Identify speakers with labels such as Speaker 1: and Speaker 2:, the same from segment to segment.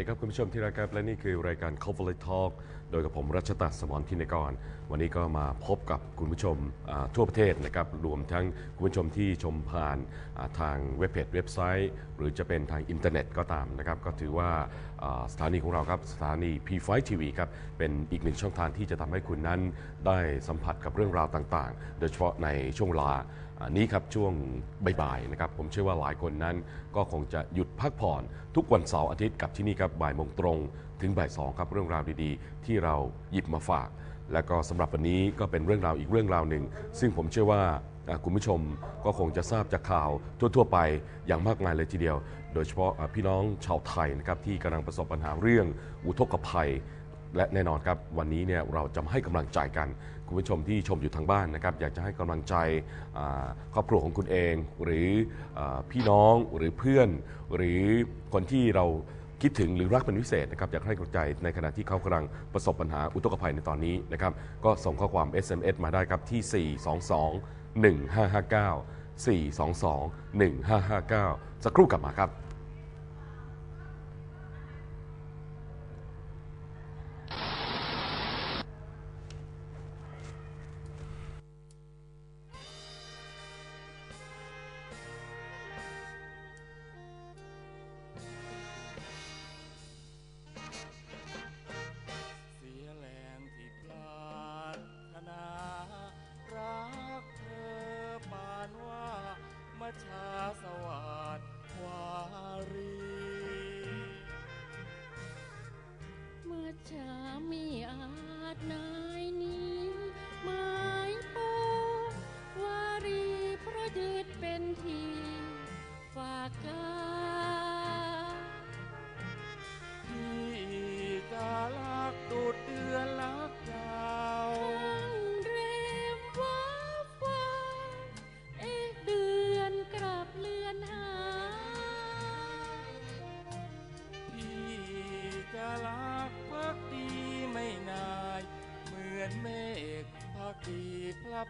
Speaker 1: วัสดีครับคุณผู้ชมที่รักครับและนี่คือรายการ c o v e r Talk โดยกับผมรัชตะสมรทินกร วันนี้ก็มาพบกับคุณผู้ชมทั่วประเทศนะครับรวมทั้งคุณผู้ชมที่ชมผ่านทางเว็บเพจเว็บไซต์ หรือจะเป็นทางอินเทอร์เน็ตก็ตามนะครับก็ถือว่าอ่าสถานีของเราครับสถานี P5 TV ครับเป็นอีกหนึ่งช่องทางที่จะทำให้คุณนั้นได้สัมผัสกับเรื่องราวต่างๆ โดยเฉพาะในช่วงเวลา อ่านี้ครับช่วงบ่ายๆนะครับผมเชื่อว่าหลายคนนั้นก็คงจะหยุดพักผ่อน ทุกวันเสาร์อาทิตย์กับที่นี่ครับบ่ายโมงตรง ถึงบ่ายสองครับเรื่องราวดีๆ ที่เราหยิบมาฝาก และก็สำหรับวันนี้ก็เป็นเรื่องราวอีกเรื่องราวหนึ่ง ซึ่งผมเชื่อว่าคุณผู้ชมก็คงจะทราบจากข่าวทั่ว ๆ ไปอย่างมากมายเลยทีเดียว โดยเฉพาะพี่น้องชาวไทยนะครับที่กำลังประสบปัญหาเรื่องอุทกภัย และแน่นอนครับวันนี้เนี่ยเราจะมาให้กำลังใจกัน คุณผู้ชมที่ชมอยู่ทางบ้านนะครับ อยากจะให้กำลังใจครอบครัวของคุณเอง หรืออพี่น้องหรือเพื่อน หรือคนที่เราคิดถึงหรือรักเป็นพิเศษนะครับอยากให้กำลังใจในขณะที่เขากำลังประสบปัญหาอุทกภัยในตอนนี้นะครับก็ส่งข้อความ SMS มาได้ครับที่ 422 1559 422 1559 สักครู่กลับมาครับ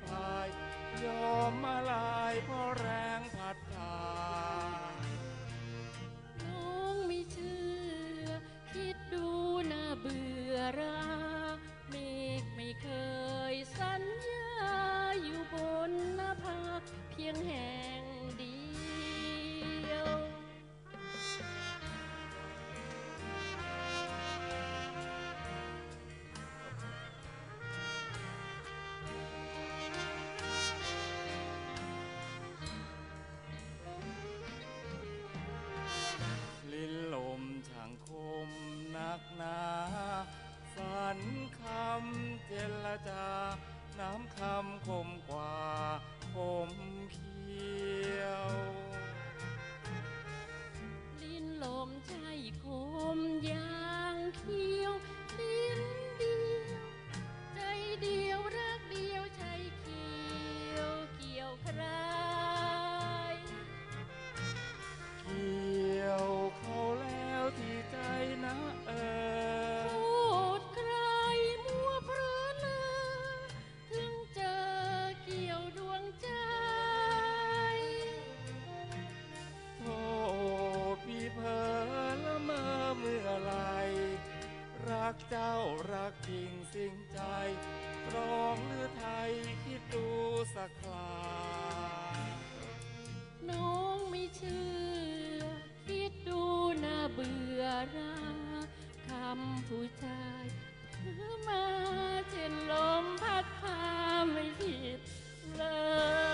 Speaker 2: พร งใจร
Speaker 3: อ
Speaker 2: ง
Speaker 3: หรือไทยคิดดูสักครา
Speaker 2: น้องไม่เชื่อ คิดดูน่าเบื่อราคำผู้ชายเธอมาเช่นลมพัดพาไม่ผิดเลย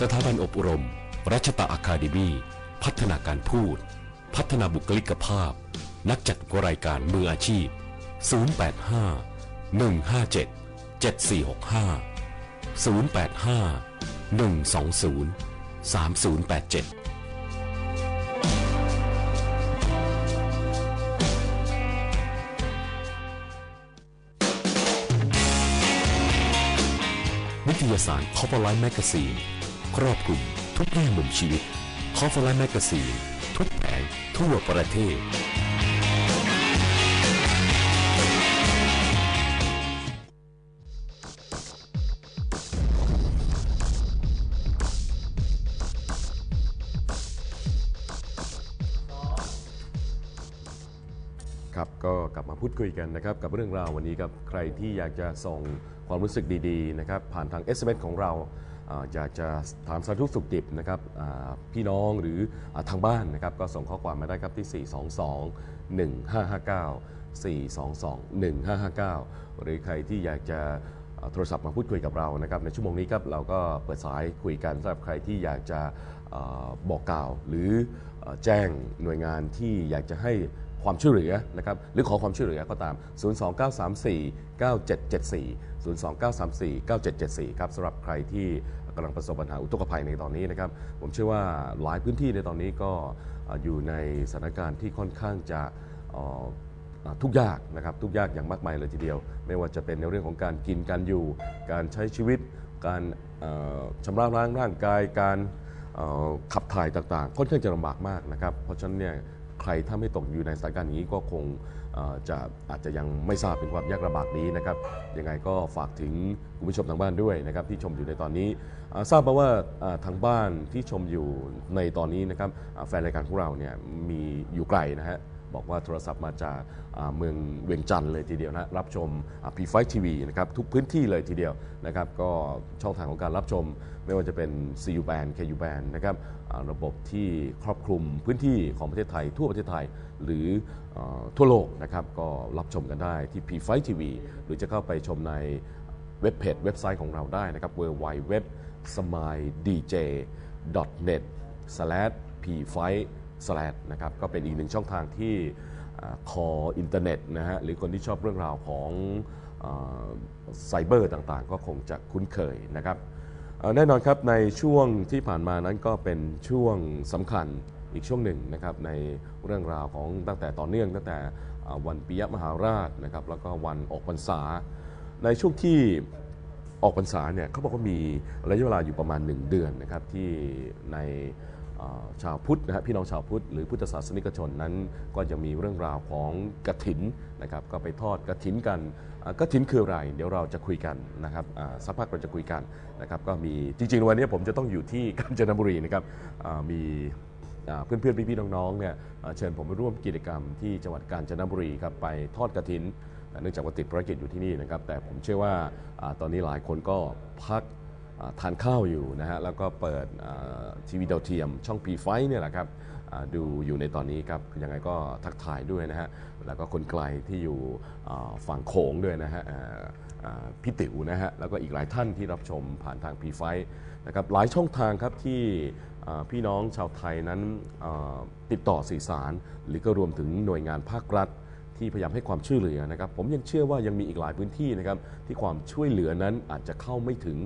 Speaker 1: สถาบันอบรม รัชตะอาคาเดมีพัฒนาการพูด พัฒนาบุคลิกภาพ นักจัดรายการมืออาชีพ 085 157 7465 085 120 3087นิตยาสาร c o p e r l i n e Magazine ครอบคลุมทุกแง่มุมชีวิต c o p e r l i n e Magazine ทุกแผงทั่วประเทศ ครับก็กลับมาพูดคุยกันนะครับ กับเรื่องราววันนี้ครับใครที่อยากจะส่งความรู้สึกดี ๆ นะครับ ผ่านทาง SMS ของเรา อยากจะถามสารทุกข์สุขดิบนะครับพี่น้องหรืออทางบ้านนะครับก็ส่งข้อความมาได้ครับที่ 422 1559 422 1559 หรือใครที่อยากจะโทรศัพท์มาพูดคุยกับเรานะครับในชั่วโมงนี้ครับเราก็เปิดสายคุยกันสำหรับใครที่อยากจะอ่าบอกกล่าว หรือแจ้งหน่วยงานที่อยากจะให้ ความช่วยเหลือนะครับหรือขอความช่วยเหลือก็ตาม 02934 9774 02934 9774 ครับสำหรับใครที่กำลังประสบปัญหาอุทกภัยในตอนนี้นะครับ ผมเชื่อว่าหลายพื้นที่ในตอนนี้ก็อยู่ในสถานการณ์ที่ค่อนข้างจะทุกยากนะครับทุกยากอย่างมากมายเลยทีเดียว ไม่ว่าจะเป็นในเรื่องของการกินการอยู่ การใช้ชีวิต การชำระล้างร่างกายการขับถ่ายต่างๆ ค่อนข้างจะลำบากมากนะครับ เพราะฉะนั้นเนี่ย ใครถ้าไม่ตกอยู่ในสถานการณ์อย่างนี้ก็คงจะอาจจะยังไม่ทราบถึงความยากลำบากนี้นะครับยังไงก็ฝากถึงคุณผู้ชมทางบ้านด้วยนะครับที่ชมอยู่ในตอนนี้ทราบมาว่าทางบ้านที่ชมอยู่ในตอนนี้นะครับแฟนรายการของเราเนี่ยมีอยู่ไกลนะฮะ บอกว่าโทรศัพท์มาจากเมืองเวียงจันทร์เลยทีเดียวนะรับชมพีไฟทีวีนะครับทุกพื้นที่เลยทีเดียวนะครับก็ช่องทางของการรับชม ไม่ว่าจะเป็น CU band KU band นะครับระบบที่ครอบคลุมพื้นที่ของประเทศไทย ทั่วประเทศไทยหรืออทั่วโลกนะครับก็รับชมกันได้ที่ P5 TV หรือจะเข้าไปชมในเว็บเพจเว็บไซต์ของเราได้นะครับ w w w s m i l e d j net p5 นะครับก็เป็นอีกหนึ่งช่องทางที่คออินเทอร์เน็ตนะฮะหรือคนที่ชอบเรื่องราวของไซเบอร์ต่างๆ ก็คงจะคุ้นเคยนะครับแน่นอนครับในช่วงที่ผ่านมานั้นก็เป็นช่วงสำคัญอีกช่วงหนึ่งนะครับในเรื่องราวของตั้งแต่ต่อเนื่องตั้งแต่วันปิยมหาราชนะครับแล้วก็วันออกพรรษา ในช่วงที่ออกพรรษาเนี่ยเขาบอกว่ามีระยะเวลาอยู่ประมาณ 1 เดือนนะครับที่ใน ชาวพุทธนะฮะพี่น้องชาวพุทธหรือพุทธศาสนิกชนนั้น ก็จะมีเรื่องราวของกฐินนะครับก็ไปทอดกฐินกันอ่ากฐินคืออะไร เดี๋ยวเราจะคุยกันนะครับสักพักเราจะคุยกันนะครับก็มีจริงๆวันนี้ผมจะต้องอยู่ที่กาญจนบุรีนะครับมีเพื่อนๆพี่ๆน้องๆเนี่ยเชิญผมไปร่วมกิจกรรมที่จังหวัดกาญจนบุรีครับไปทอดกระถินอ่าเนื่องจากว่าติดภารกิจอยู่ที่นี่นะครับแต่ผมเชื่อว่าตอนนี้หลายคนก็พัก ทานข้าวอยู่นะฮะแล้วก็เปิดทีวีดาวเทียม ช่อง P5 เนี่ยแหละครับดูอยู่ในตอนนี้ครับยังไงก็ทักทายด้วยนะฮะแล้วก็คนไกลที่อยู่ฝั่งโขงด้วยนะฮะพี่ติ๋วนะฮะแล้วก็อีกหลายท่านที่รับชมผ่านทาง P5 นะครับหลายช่องทางครับที่พี่น้องชาวไทยนั้นติดต่อสื่อสาร หรือก็รวมถึงหน่วยงานภาครัฐที่พยายามให้ความช่วยเหลือนะครับ ผมยังเชื่อว่ายังมีอีกหลายพื้นที่นะครับที่ความช่วยเหลือนั้นอาจจะเข้าไม่ถึง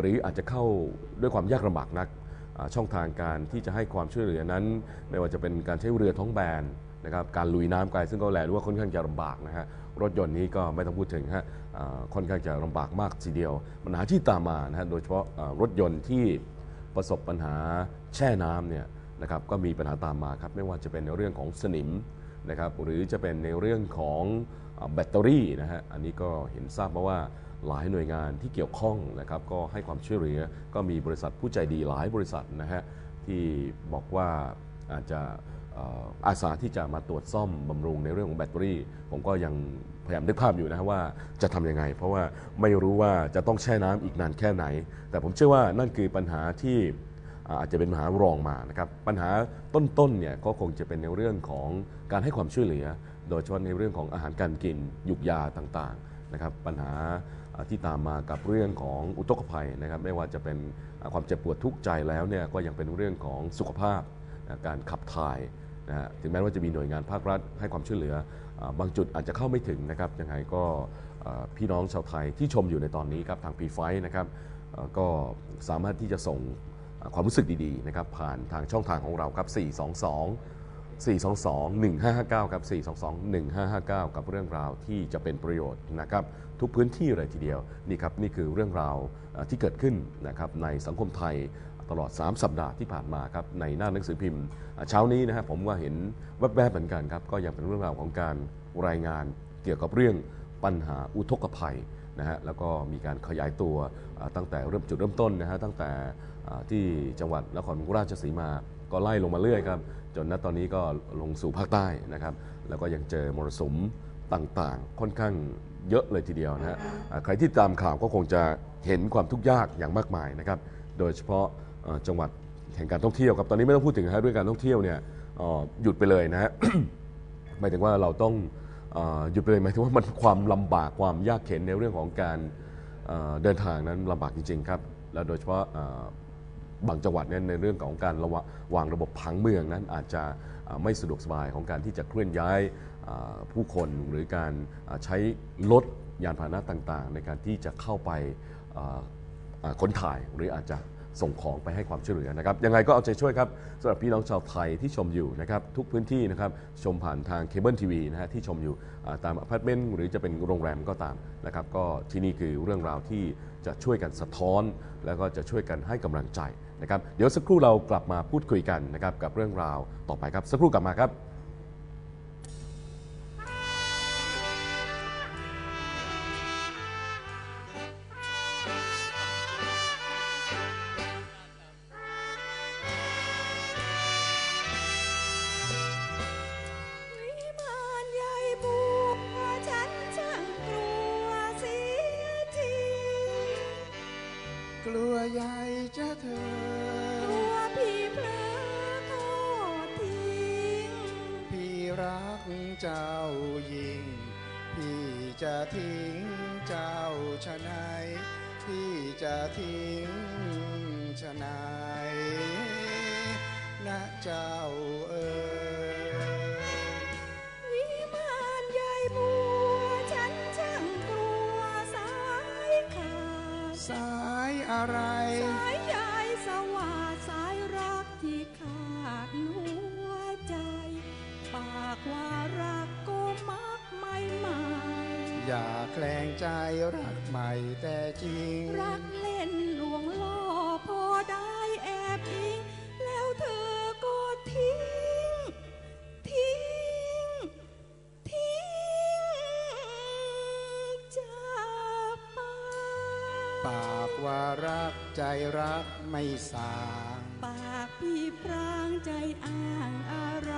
Speaker 1: หรืออาจจะเข้าด้วยความยากลำบากนักช่องทางการที่จะให้ความช่วยเหลือนั้น ไม่ว่าจะเป็นการใช้เรือท้องแบนนะครับการลุยน้ำไกลซึ่งก็แลรู้ว่าค่อนข้างจะลำบากนะฮะรถยนต์นี้ก็ไม่ต้องพูดถึงฮะค่อนข้างจะลำบากมากทีเดียวปัญหาที่ตามมานะฮะโดยเฉพาะรถยนต์ที่ประสบปัญหาแช่น้ำเนี่ยนะครับก็มีปัญหาตามมาครับไม่ว่าจะเป็นในเรื่องของสนิมนะครับหรือจะเป็นในเรื่องของแบตเตอรี่นะฮะอันนี้ก็เห็นทราบมาว่า หลายหน่วยงานที่เกี่ยวข้องนะครับก็ให้ความช่วยเหลือก็มีบริษัทผู้ใจดีหลายบริษัทนะฮะที่บอกว่าอาจจะอาสาที่จะมาตรวจซ่อมบำรุงในเรื่องของแบตเตอรี่ ผมก็ยังพยายามนึกภาพอยู่นะฮะว่าจะทำยังไง เพราะว่าไม่รู้ว่าจะต้องแช่น้ำอีกนานแค่ไหน แต่ผมเชื่อว่านั่นคือปัญหาที่อาจจะเป็นปัญหารองมานะครับปัญหาต้นๆเนี่ยก็คงจะเป็นในเรื่องของการให้ความช่วยเหลือ โดยเฉพาะในเรื่องของอาหารการกินยุกยาต่างๆนะครับปัญหา ที่ตามมากับเรื่องของอุทกภัยนะครับไม่ว่าจะเป็นความเจ็บปวดทุกใจแล้วเนี่ยก็ยังเป็นเรื่องของสุขภาพการขับถ่ายนะฮะถึงแม้ว่าจะมีหน่วยงานภาครัฐให้ความช่วยเหลืออบางจุดอาจจะเข้าไม่ถึงนะครับยังไงก็พี่น้องชาวไทยที่ชมอยู่ในตอนนี้ครับทาง p ีไฟนะครับก็สามารถที่จะส่งความรู้สึกดีๆนะครับผ่านทางช่องทางของเราครับ 422 422-1559 ครับ 422-1559 กับเรื่องราวที่จะเป็นประโยชน์นะครับทุกพื้นที่เลยทีเดียวนี่ครับนี่คือเรื่องราวที่เกิดขึ้นนะครับในสังคมไทยตลอด 3 สัปดาห์ที่ผ่านมาครับในหน้าหนังสือพิมพ์ เช้านี้นะครับผมว่าเห็นแวบๆเหมือนกันครับก็ยังเป็นเรื่องราวของการรายงานเกี่ยวกับเรื่องปัญหาอุทกภัยนะฮะแล้วก็มีการขยายตัวตั้งแต่เริ่มจุดเริ่มต้นนะฮะตั้งแต่ที่จังหวัดนครราชสีมา ก็ไล่ลงมาเรื่อยครับ จนณตอนนี้ก็ลงสู่ภาคใต้นะครับ แล้วก็ยังเจอมรสุมต่างๆ ค่อนข้างเยอะเลยทีเดียวนะฮะใครที่ตามข่าวก็คงจะเห็นความทุกข์ยากอย่างมากมายนะครับ โดยเฉพาะจังหวัดแห่งการท่องเที่ยวครับตอนนี้ไม่ต้องพูดถึงนะฮะเรื่องการท่องเที่ยวเนี่ยหยุดไปเลยนะฮะหมายถึงว่าเราต้องหยุดไปเลยหมายถึงว่ามันความลำบากความยากเข็นในเรื่องของการเดินทางนั้นลำบากจริงๆครับ แล้วโดยเฉพาะ บางจังหวัดเนี่ยในเรื่องของการระวางระบบผังเมืองนั้นอาจจะไม่สะดวกสบายของการที่จะเคลื่อนย้ายผู้คนหรือการใช้รถยานพาหนะต่างๆ ในการที่จะเข้าไปขนถ่ายหรืออาจจะ ส่งของไปให้ความช่วยเหลือนะครับยังไงก็เอาใจช่วยครับสำหรับพี่น้องชาวไทยที่ชมอยู่นะครับทุกพื้นที่นะครับชมผ่านทางเคเบิลทีวีนะฮะที่ชมอยู่ตามอพาร์ตเมนต์หรือจะเป็นโรงแรมก็ตามนะครับก็ที่นี่คือเรื่องราวที่จะช่วยกันสะท้อน แล้วก็จะช่วยกันให้กำลังใจนะครับเดี๋ยวสักครู่เรากลับมาพูดคุยกันนะครับกับเรื่องราวต่อไปครับสักครู่กลับมาครับ
Speaker 3: จะเธอ
Speaker 4: กลัวพี่เพลอโทษทิ้ง
Speaker 3: พี่รักเจ้ายิ่ง พี่จะทิ้งเจ้าชะนายพี่จะทิ้งชะนายนะเจ้าเอ อ
Speaker 4: ย่า
Speaker 3: แกล้งใจรักใหม่แต่จริง
Speaker 4: รักเล่นลวงล่อพอได้แอบอิง แล้วเธอก็ทิ้ง ทิ้ง ทิ้งจากไป
Speaker 3: ปากว่ารักใจรักไม่สาง
Speaker 4: ปากพี่พรางใจอ้างอะไร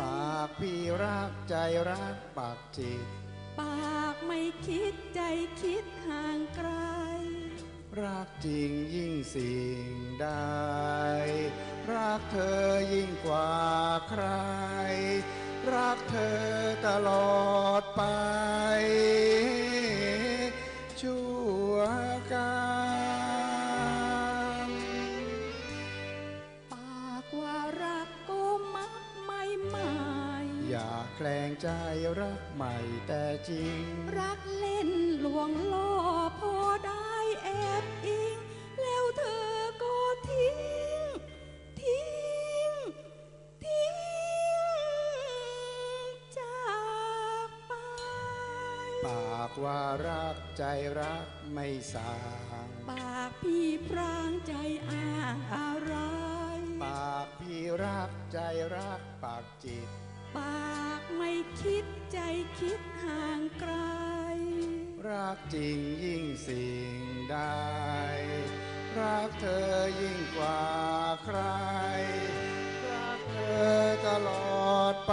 Speaker 3: ปากพี่รักใจรักปากจิต
Speaker 4: ปากไม่คิดใจคิดห่างไกล
Speaker 3: รักจริงยิ่งสิ่งใดรักเธอยิ่งกว่าใคร รักเธอตลอดไป แกล้งใจรักใหม่แต่จริง
Speaker 4: รักเล่นลวงล่อพอได้แอบอิง แล้วเธอก็ทิ้ง ทิ้ง ทิ้งจากไป
Speaker 3: ปากว่ารักใจรักไม่สาง
Speaker 4: ปากพี่พรางใจอ้างอะไร
Speaker 3: ปากพี่รักใจรักปากจิต รักจริงยิ่งสิ่งใด รักเธอยิ่งกว่าใคร รักเธอตลอดไป